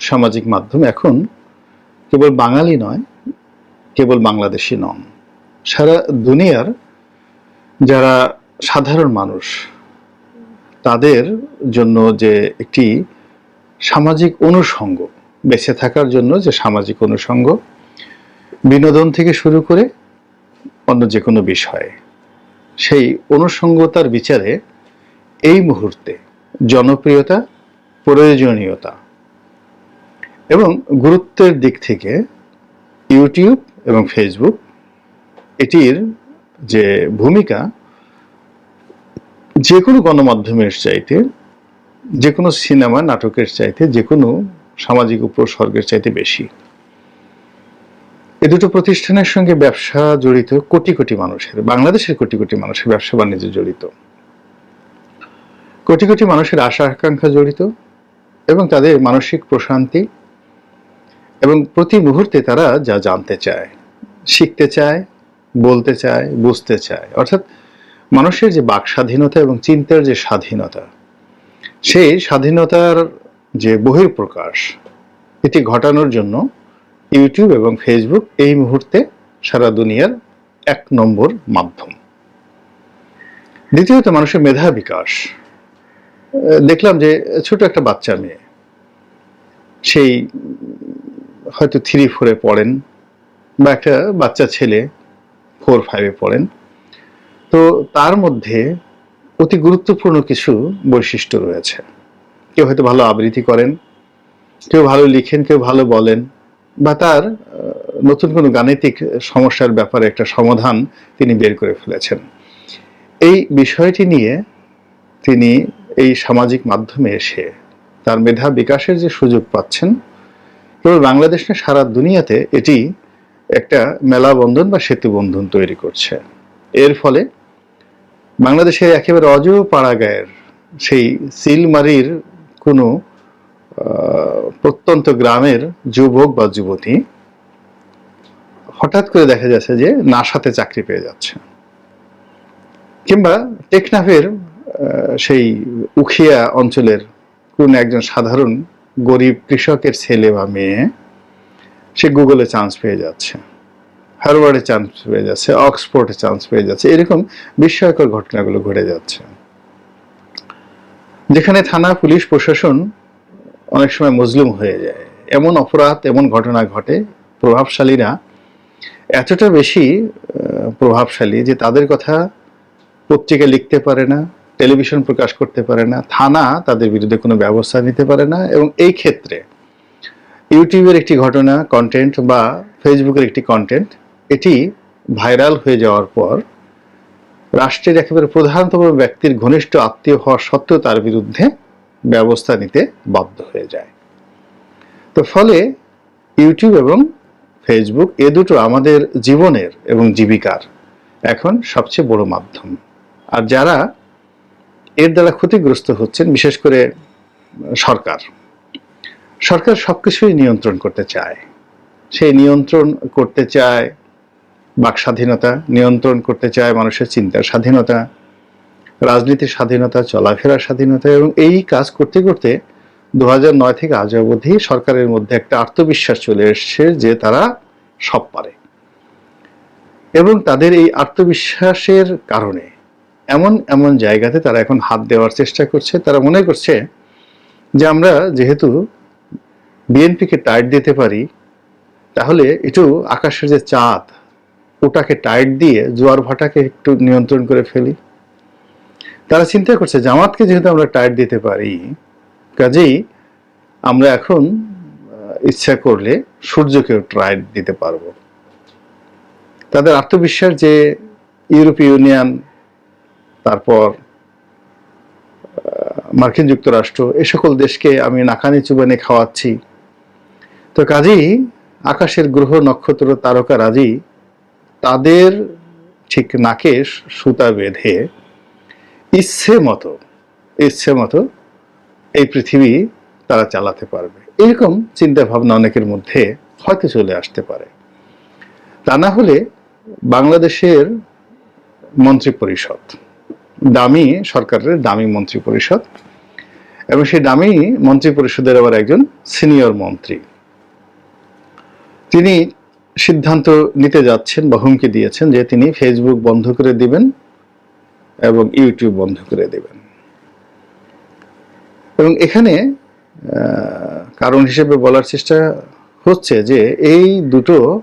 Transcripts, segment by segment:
সামাজিক মাধ্যম এখন কেবল বাঙালি নয়, কেবল বাংলাদেশি নন। সারা দুনিয়ার যারা সাধারণ মানুষ, তাদের জন্য যে একটি সামাজিক অনুষঙ্গ, বেঁচে থাকার জন্য যে সামাজিক অনুষঙ্গ, বিনোদন থেকে শুরু করে অন্য যে কোনো বিষয়ে, সেই অনুষঙ্গতার বিচারে এই মুহূর্তে জনপ্রিয়তা, প্রয়োজনীয়তা এবং গুরুত্বের দিক থেকে ইউটিউব এবং ফেসবুক এটির যে ভূমিকা যে কোনো গণমাধ্যমের চাইতে যে কোনো সিনেমা, নাটকের চাইতে যে কোনো সামাজিক উপসর্গের চাইতে বেশি। এ দুটো প্রতিষ্ঠানের সঙ্গে ব্যবসা জড়িত কোটি কোটি মানুষের, বাংলাদেশের কোটি কোটি মানুষের ব্যবসা বাণিজ্য জড়িত। কোটি কোটি মানুষের আশা আকাঙ্ক্ষা জড়িত এবং তাদের মানসিক প্রশান্তি এবং প্রতি মুহূর্তে তারা যা জানতে চায়, শিখতে চায়, বলতে চায়, বুঝতে চায়। অর্থাৎ মানুষের যে বাক স্বাধীনতা এবং চিন্তার যে স্বাধীনতা, সেই স্বাধীনতার যে বহির্প্রকাশ এটি ঘটানোর জন্য ইউটিউব এবং ফেসবুক এই মুহূর্তে সারা দুনিয়ার এক নম্বর মাধ্যম। দ্বিতীয়ত মানুষের মেধা বিকাশ। দেখলাম যে ছোট একটা বাচ্চা মেয়ে, সেই হয়তো থ্রি ফোরে পড়েন বা একটা বাচ্চা ছেলে ফোর ফাইভে পড়েন। তো তার মধ্যে অতি গুরুত্বপূর্ণ কিছু বৈশিষ্ট্য রয়েছে। কেউ হয়তো ভালো আবৃত্তি করেন, কেউ ভালো লিখেন, কেউ ভালো বলেন বা তার নতুন কোনো গাণিতিক সমস্যার ব্যাপারে একটা সমাধান তিনি বের করে ফেলেছেন। এই বিষয়টি নিয়ে তিনি এই সামাজিক মাধ্যমে এসে তার মেধা বিকাশের যে সুযোগ পাচ্ছেন কেবল বাংলাদেশ না সারা দুনিয়াতে এটি একটা মেলা বন্ধন বা সেতু বন্ধন তৈরি করছে। এর ফলে বাংলাদেশের একেবারে অজ পাড়াগায়ের সেই সিলমারির কোনো প্রত্যন্ত গ্রামের যুবক বা যুবতী হঠাৎ করে দেখা যাচ্ছে যে নাসাতে চাকরি পেয়ে যাচ্ছে। কিংবা টেকনাফের সেই উখিয়া অঞ্চলের কোন একজন সাধারণ গরিব কৃষকের ছেলে বা মেয়ে, সে গুগলে চান্স পেয়ে যাচ্ছে হারওয়ার্ডে চান্স পেয়ে যাচ্ছে অক্সফোর্ডে চান্স পেয়ে যাচ্ছে, এরকম বিস্ময়কর ঘটনাগুলো ঘটে যাচ্ছে। যেখানে থানা, পুলিশ, প্রশাসন অনেক সময় মজলুম হয়ে যায়। এমন অপরাধ, এমন ঘটনা ঘটে, প্রভাবশালীরা এতটা বেশি প্রভাবশালী যে তাদের কথা পত্রিকা লিখতে পারে না টেলিভিশন প্রকাশ করতে পারে না, থানা তাদের বিরুদ্ধে কোনো ব্যবস্থা নিতে পারে না এবং এই ক্ষেত্রে ইউটিউবের একটি ঘটনা কন্টেন্ট বা ফেসবুকের একটি কন্টেন্ট এটি ভাইরাল হয়ে যাওয়ার পর রাষ্ট্রের একেবারে প্রধানতম ব্যক্তির ঘনিষ্ঠ আত্মীয় হওয়া সত্ত্বেও তার বিরুদ্ধে ব্যবস্থা নিতে বাধ্য হয়ে যায়। তো ফলে ইউটিউব এবং ফেসবুক এ দুটো আমাদের জীবনের এবং জীবিকার এখন সবচেয়ে বড় মাধ্যম। আর যারা এর দ্বারা ক্ষতিগ্রস্ত হচ্ছেন, বিশেষ করে সরকার। সরকার সবকিছুই নিয়ন্ত্রণ করতে চায়। সেই নিয়ন্ত্রণ করতে চায় বাক স্বাধীনতা, নিয়ন্ত্রণ করতে চায় মানুষের চিন্তার স্বাধীনতা, রাজনীতির স্বাধীনতা, চলাফেরার স্বাধীনতা এবং এই কাজ করতে করতে দু নয় থেকে আজ অবধি সরকারের মধ্যে একটা আত্মবিশ্বাস চলে এসছে যে তারা সব পারে। এবং তাদের এই আত্মবিশ্বাসের কারণে এমন এমন জায়গাতে তারা এখন হাত দেওয়ার চেষ্টা করছে। তারা মনে করছে যে আমরা যেহেতু বিএনপিকে টাইট দিতে পারি, তাহলে একটু আকাশের যে চাঁদ, ওটাকে টাইট দিয়ে জোয়ার ভাটাকে একটু নিয়ন্ত্রণ করে ফেলি। তারা চিন্তা করছে জামাতকে যেহেতু আমরা টাইট দিতে পারি, কাজেই আমরা এখন ইচ্ছা করলে সূর্যকেও টাইট দিতে পারব। তাদের আত্মবিশ্বাস যে ইউরোপীয় ইউনিয়ন তারপর মার্কিন যুক্তরাষ্ট্র, এ সকল দেশকে আমি নাকানি চুবানি খাওয়াচ্ছি। তো কাজেই আকাশের গ্রহ নক্ষত্র তারকা রাজি, তাদের ঠিক নাকে সুতা বেঁধে ইচ্ছে মতো ইচ্ছে মতো এই পৃথিবী তারা চালাতে পারবে। এরকম চিন্তা ভাবনা অনেকের মধ্যে হয়তো চলে আসতে পারে। তা না হলে বাংলাদেশের মন্ত্রী পরিষদ দামি সরকারের দামি মন্ত্রী পরিষদ। এবং সেই দামি মন্ত্রী পরিষদের আবার একজন সিনিয়র মন্ত্রী। তিনি সিদ্ধান্ত নিতে যাচ্ছেন বা হুমকি দিয়েছেন যে তিনি ফেসবুক বন্ধ করে দিবেন এবং ইউটিউব বন্ধ করে দেবেন। এবং এখানে কারণ হিসেবে বলার চেষ্টা হচ্ছে যে এই দুটো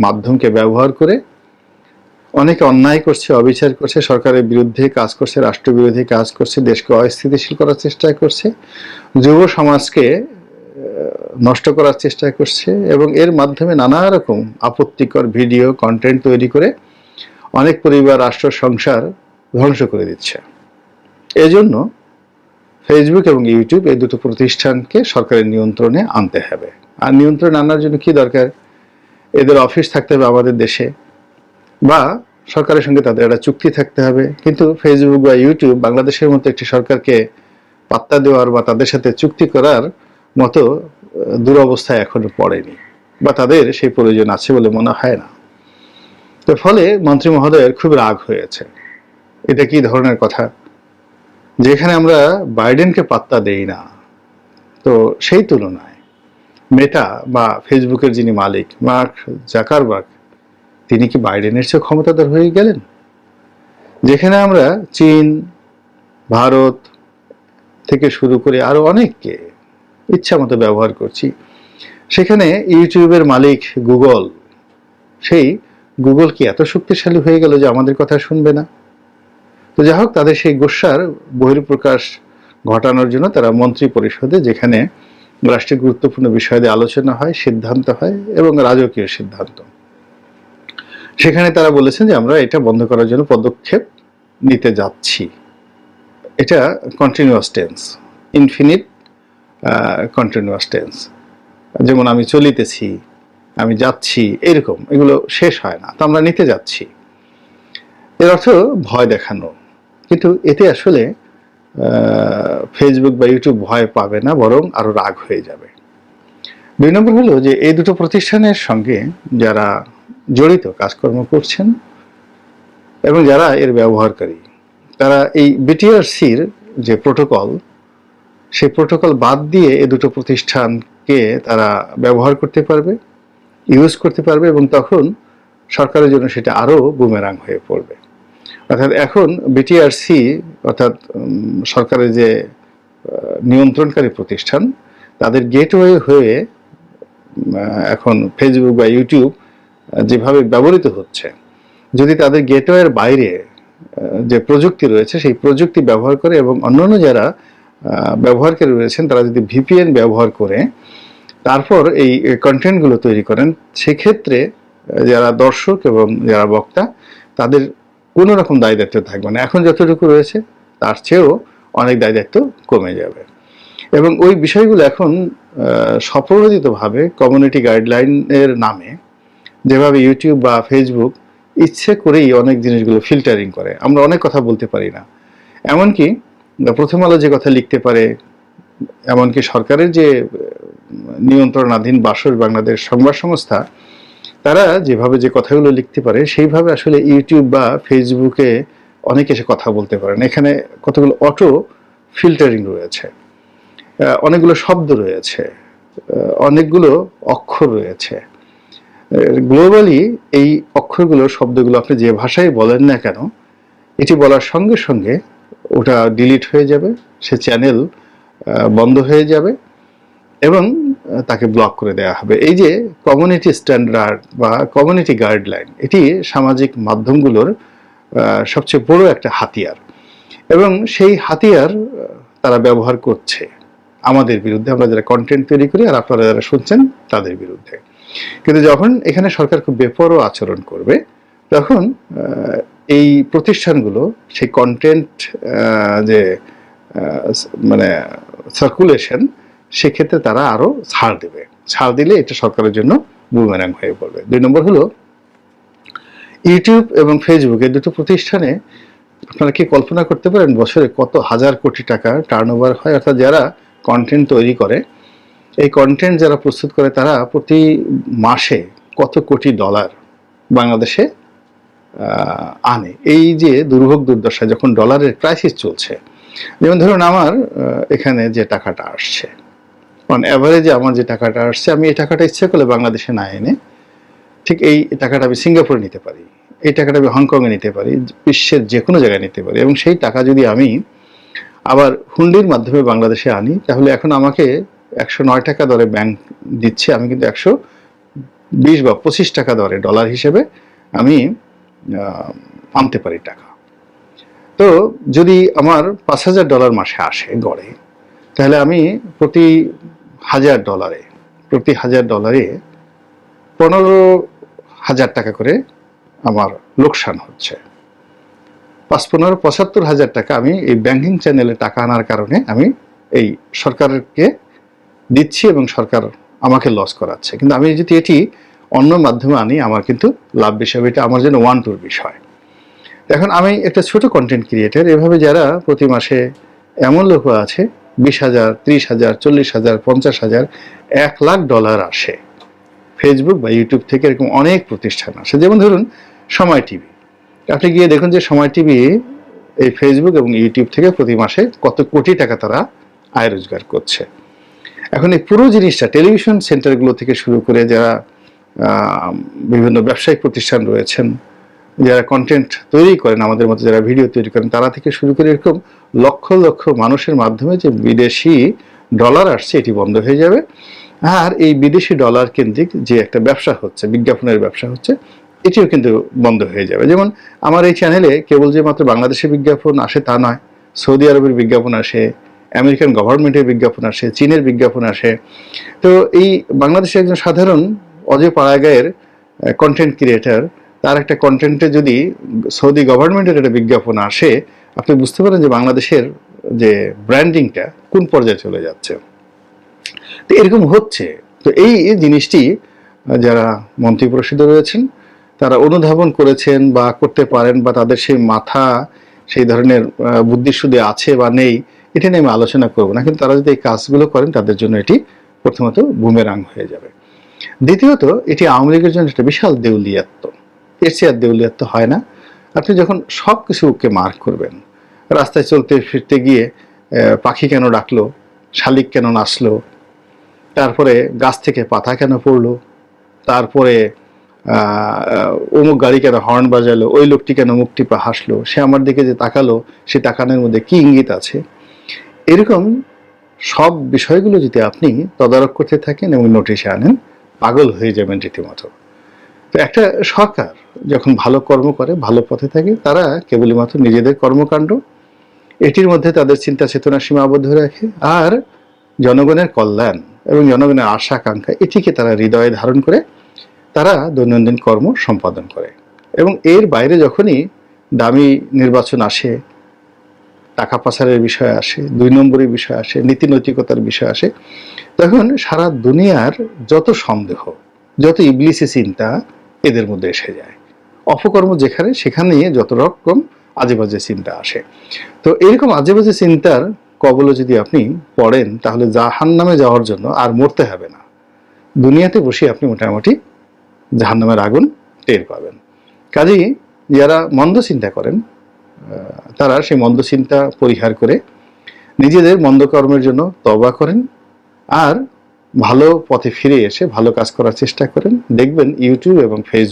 মাধ্যমকে ব্যবহার করে অনেকে অন্যায় করছে, অবিচার করছে, সরকারের বিরুদ্ধে কাজ করছে, রাষ্ট্রবিরোধী কাজ করছে, দেশকে অস্থিতিশীল করার চেষ্টা করছে, যুব সমাজকে নষ্ট করার চেষ্টা করছে এবং এর মাধ্যমে নানা রকম আপত্তিকর ভিডিও কন্টেন্ট তৈরি করে অনেক পরিবার, রাষ্ট্র, সংসার ধ্বংস করে দিচ্ছে। এজন্য ফেসবুক এবং ইউটিউব এই দুটো প্রতিষ্ঠানকে সরকারের নিয়ন্ত্রণে আনতে হবে। আর নিয়ন্ত্রণে আনার জন্য কি দরকার? এদের অফিস থাকতে হবে আমাদের দেশে। বা সরকারের সঙ্গে তাদের একটা চুক্তি থাকতে হবে। কিন্তু ফেসবুক বা ইউটিউব বাংলাদেশের মতো একটি সরকারকে পাত্তা দেওয়ার বা তাদের সাথে চুক্তি করার মতো দুরবস্থায় এখনও পড়েনি বা তাদের সেই প্রয়োজন আছে বলে মনে হয় না। তো ফলে মন্ত্রী মহোদয়ের খুব রাগ হয়েছে। এটা কি ধরনের কথা? যেখানে আমরা বাইডেনকে পাত্তা দেই না, তো সেই তুলনায় মেটা বা ফেসবুকের যিনি মালিক মার্ক জাকারবার্গ তিনি কি বাইডেনের চেয়ে ক্ষমতাধর হয়ে গেলেন? যেখানে আমরা চীন, ভারত থেকে শুরু করে আরও অনেককে ইচ্ছা মতো ব্যবহার করছি। সেখানে ইউটিউবের মালিক গুগল, সেই গুগল কি এত শক্তিশালী হয়ে গেল যে আমাদের কথা শুনবে না? তো যাই হোক, তাদের সেই গোস্বার বহির্প্রকাশ ঘটানোর জন্য তারা মন্ত্রী পরিষদে, যেখানে রাষ্ট্রীয় গুরুত্বপূর্ণ বিষয়ে আলোচনা হয়, সিদ্ধান্ত হয় এবং রাজকীয় সিদ্ধান্ত। সেখানে তারা বলেছেন যে আমরা এটা বন্ধ করার জন্য পদক্ষেপ নিতে যাচ্ছি। এটা continuous tense infinite continuous tense যেমন আমি চলিতেছি, আমি যাচ্ছি, এরকম, এগুলো শেষ হয় না, তো আমরা নিতে যাচ্ছি। এর অর্থ ভয় দেখানো। কিন্তু এতে আসলে ফেসবুক বা ইউটিউব ভয় পাবে না, বরং আরও রাগ হয়ে যাবে। দুই নম্বর হলো যে এই দুটো প্রতিষ্ঠানের সঙ্গে যারা জড়িত, কাজকর্ম করছেন এবং যারা এর ব্যবহারকারী, তারা এই বিটিআরসির যে প্রোটোকল, সেই প্রোটোকল বাদ দিয়ে এ দুটো প্রতিষ্ঠানকে তারা ব্যবহার করতে পারবে ইউজ করতে পারবে এবং তখন সরকারের জন্য সেটা আরও বুমেরাং হয়ে পড়বে। অর্থাৎ এখন বিটিআরসি অর্থাৎ সরকারের যে নিয়ন্ত্রণকারী প্রতিষ্ঠান, তাদের গেটওয়ে হয়ে এখন ফেসবুক বা ইউটিউব যেভাবে ব্যবহৃত হচ্ছে যদি তাদের গেটওয়ের বাইরে যে প্রযুক্তি রয়েছে সেই প্রযুক্তি ব্যবহার করে এবং অন্যান্য যারা ব্যবহারকারী রয়েছেন তারা যদি ভিপিএন ব্যবহার করে তারপর এই কন্টেন্টগুলো তৈরি করেন সেক্ষেত্রে যারা দর্শক এবং যারা বক্তা তাদের কোনো রকম দায় দায়িত্ব থাকবে না। এখন যতটুকু রয়েছে তার চেয়েও অনেক দায় দায়িত্ব কমে যাবে। এবং ওই বিষয়গুলো এখন আহ, কমিউনিটি গাইডলাইনের নামে যেভাবে ইউটিউব বা ফেসবুক ইচ্ছে করেই অনেক জিনিসগুলো ফিল্টারিং করে। আমরা অনেক কথা বলতে পারি না। এমনকি প্রথম আলো যে কথা লিখতে পারে, এমনকি সরকারের যে নিয়ন্ত্রণাধীন বাসর বাংলাদেশ সংবাদ সংস্থা, তারা যেভাবে যে কথাগুলো লিখতে পারে, সেইভাবে আসলে ইউটিউব বা ফেসবুকে অনেকে এসে কথা বলতে পারেন। এখানে কতগুলো অটো ফিল্টারিং রয়েছে অনেকগুলো শব্দ রয়েছে অনেকগুলো অক্ষর রয়েছে। গ্লোবালি এই অক্ষরগুলো, শব্দগুলো আপনি যে ভাষায় বলেন না কেন, এটি বলার সঙ্গে সঙ্গে ওটা ডিলিট হয়ে যাবে, সে চ্যানেল বন্ধ হয়ে যাবে এবং তাকে ব্লক করে দেওয়া হবে। এই যে কমিউনিটি স্ট্যান্ডার্ড বা কমিউনিটি গাইডলাইন এটি সামাজিক মাধ্যমগুলোর সবচেয়ে বড় একটা হাতিয়ার। এবং সেই হাতিয়ার তারা ব্যবহার করছে। আমাদের বিরুদ্ধে আমরা যারা কন্টেন্ট তৈরি করি আর আপনারা যারা শুনছেন, তাদের বিরুদ্ধে। কিন্তু যখন এখানে সরকার খুব বেপরোয়া আচরণ করবে, তখন এই প্রতিষ্ঠানগুলো সেই কন্টেন্ট যে মানে সার্কুলেশন সেক্ষেত্রে তারা আরও ছাড় দেবে। ছাড় দিলে এটা সরকারের জন্য বুমেরাং হয়ে পড়বে। দুই নম্বর হলো ইউটিউব এবং ফেসবুক দুটো প্রতিষ্ঠানে আপনারা কি কল্পনা করতে পারেন বছরে কত হাজার কোটি টাকা টার্ন হয়? অর্থাৎ যারা কন্টেন্ট তৈরি করে এই কন্টেন্ট যারা প্রস্তুত করে তারা প্রতি মাসে কত কোটি ডলার বাংলাদেশে আনে। এই যে দুর্ভোগ দুর্দশা যখন ডলারের ক্রাইসিস চলছে, যেমন ধরুন আমার এখানে যে টাকাটা আসছে। অন অ্যাভারেজে আমার যে টাকাটা আসছে, আমি এই টাকাটা ইচ্ছে করলে বাংলাদেশে না এনে ঠিক এই টাকাটা আমি সিঙ্গাপুরে নিতে পারি, এই টাকাটা আমি হংকংয়ে নিতে পারি, বিশ্বের যে কোনো জায়গায় নিতে পারি এবং সেই টাকা যদি আমি আবার হুন্ডির মাধ্যমে বাংলাদেশে আনি, তাহলে এখন আমাকে একশো নয় টাকা দরে ব্যাংক দিচ্ছে, আমি কিন্তু একশো বিশ বা পঁচিশ টাকা দরে ডলার হিসেবে আমি আনতে পারি টাকা। তো যদি আমার পাঁচ হাজার ডলার মাসে আসে গড়ে, তাহলে আমি প্রতি হাজার ডলারে প্রতি হাজার ডলারে পনেরো হাজার টাকা করে আমার লোকসান হচ্ছে। পাঁচ পনেরো, পঁচাত্তর হাজার টাকা আমি এই ব্যাংকিং চ্যানেলে টাকা আনার কারণে আমি এই সরকারকে দিচ্ছি এবং সরকার আমাকে লস করাচ্ছে। কিন্তু আমি যদি এটি অন্য মাধ্যমে আনি, আমার কিন্তু লাভ বিষয়, এটা আমার জন্য ওয়ান টুর বিষয়। এখন আমি একটা ছোট কন্টেন্ট ক্রিয়েটার এভাবে যারা প্রতি মাসে এমন লোক আছে, বিশ হাজার, ত্রিশ হাজার, চল্লিশ হাজার, পঞ্চাশ হাজার, এক লাখ ডলার আসে। ফেসবুক বা ইউটিউব থেকে এরকম অনেক প্রতিষ্ঠান আসে। যেমন ধরুন সময় টিভি। আপনি গিয়ে দেখুন যে সময় টিভি এই ফেসবুক এবং ইউটিউব থেকে প্রতি মাসে কত কোটি টাকা তারা আয় রোজগার করছে। এখন এই পুরো জিনিসটা টেলিভিশন সেন্টারগুলো থেকে শুরু করে যারা বিভিন্ন ব্যবসায়িক প্রতিষ্ঠান রয়েছেন, যারা কন্টেন্ট তৈরি করেন, আমাদের মতো যারা ভিডিও তৈরি করেন, তারা থেকে শুরু করে এরকম লক্ষ লক্ষ মানুষের মাধ্যমে যে বিদেশি ডলার আসছে, এটি বন্ধ হয়ে যাবে। আর এই বিদেশি ডলার কেন্দ্রিক যে একটা ব্যবসা হচ্ছে, বিজ্ঞাপনের ব্যবসা হচ্ছে, এটিও কিন্তু বন্ধ হয়ে যাবে। যেমন আমার এই চ্যানেলে কেবল যে মাত্র বাংলাদেশের বিজ্ঞাপন আসে তা নয়, সৌদি আরবের বিজ্ঞাপন আসে আমেরিকান গভর্নমেন্টের বিজ্ঞাপন আসে চীনের বিজ্ঞাপন আসে। তো এই বাংলাদেশের একজন সাধারণ অজয় পাড়াগায়ের কন্টেন্ট ক্রিয়েটার তার একটা কন্টেন্টে যদি সৌদি গভর্নমেন্টের একটা বিজ্ঞাপন আসে আপনি বুঝতে পারেন যে বাংলাদেশের যে ব্র্যান্ডিংটা কোন পর্যায়ে চলে যাচ্ছে। তো এরকম হচ্ছে। তো এই জিনিসটি যারা মন্ত্রী পরিষদে রয়েছেন তারা অনুধাবন করেছেন বা করতে পারেন বা তাদের সেই মাথা সেই ধরনের আহ, বুদ্ধি শুধু আছে বা নেই এটা নিয়ে আমি আলোচনা করব না, কিন্তু তারা যদি এই কাজগুলো করেন, তাদের জন্য এটি প্রথমত বুমেরাং হয়ে যাবে। দ্বিতীয়ত, এটি আওয়ামী লীগের জন্য একটা বিশাল দেউলিয়াত্ম এর চেয়ে আর দেউলিয়াত্ম হয় না। আপনি যখন সব কিছুকে মার্ক করবেন, রাস্তায় চলতে ফিরতে গিয়ে পাখি কেন ডাকলো, শালিক কেন নাচলো, তারপরে গাছ থেকে পাতা কেন পড়ল, তারপরে অমুক গাড়ি কেন হর্ন বাজালো, ওই লোকটি কেন মুখ টিপা হাসলো, সে আমার দিকে যে তাকালো, সে তাকানোর মধ্যে কি ইঙ্গিত আছে? এরকম সব বিষয়গুলো যদি আপনি তদারক করতে থাকেন এবং নোটিশে আনেন, পাগল হয়ে যাবেন রীতিমতো। তো একটা সরকার যখন ভালো কর্ম করে, ভালো পথে থাকে, তারা কেবলমাত্র নিজেদের কর্মকাণ্ড, এটির মধ্যে তাদের চিন্তা চেতনা সীমাবদ্ধ রাখে, আর জনগণের কল্যাণ এবং জনগণের আশা আকাঙ্ক্ষা এটিকে তারা হৃদয়ে ধারণ করে, তারা দৈনন্দিন কর্ম সম্পাদন করে। এবং এর বাইরে যখনই দামি নির্বাচন আসে টাকা পাচারের বিষয় আসে, দুই নম্বরের বিষয় আসে, নীতি নৈতিকতার বিষয় আসে। তখন সারা দুনিয়ার যত সন্দেহ, যত ইবলিসি চিন্তা এদের মধ্যে এসে যায়। অপকর্ম যেখানে, সেখানে যত রকম আজে বাজে চিন্তা আসে। তো এরকম আজে বাজে চিন্তার কবলে যদি আপনি পড়েন, তাহলে জাহান নামে যাওয়ার জন্য আর মরতে হবে না। দুনিয়াতে বসে আপনি মোটামুটি জাহান নামের আগুন টের পাবেন। কাজেই যারা মন্দ চিন্তা করেন তারা সেই মন্দ চিন্তা পরিহার করে নিজেদের মন্দ কর্মের জন্য তবা করেন আর ভালো পথে ফিরে এসে ভালো কাজ করার চেষ্টা করেন। দেখবেন ইউটিউব এবং ফেসবুক